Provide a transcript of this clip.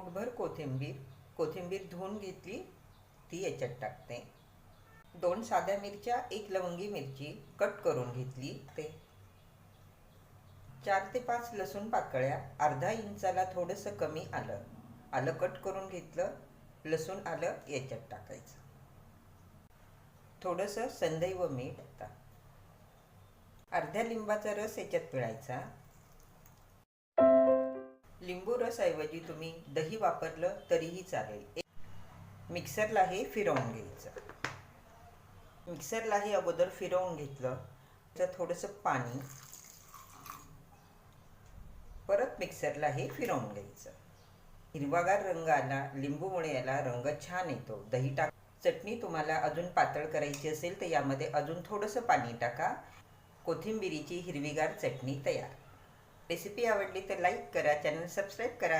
मूठभर कोथिंबीर कोथिंबीर धुवून घेतली ती याच्यात टाकते. दोन साध्या मिरच्या एक लवंगी मिरची कट करून घेतली ते. चार ते पाच लसूण पाकळ्या अर्धा इंचाला थोडंसं कमी आलं. आलं कट करून घेतलं लसूण आलं याच्यात टाकायचं. थोडंसं संदैव मीठ अर्ध्या लिंबाचा रस याच्यात पिळायचा. लिंबू तुम्ही दही वापरलं तरीही चालेल. मिक्सरला हे फिरवून घ्यायचं. मिक्सरला हे अगोदर फिरवून घेतलं तर थोडंसं पाणी परत मिक्सरला हे फिरवून घ्यायचं. हिरवागार रंग आला लिंबूमुळे याला रंग छान येतो. दही टाक चटणी तुम्हाला अजून पातळ करायची असेल तर यामध्ये अजून थोडंसं पाणी टाका. कोथिंबिरीची हिरवीगार चटणी तयार. रेसिपी आवडली तर लाईक करा चॅनल सबस्क्राईब करा.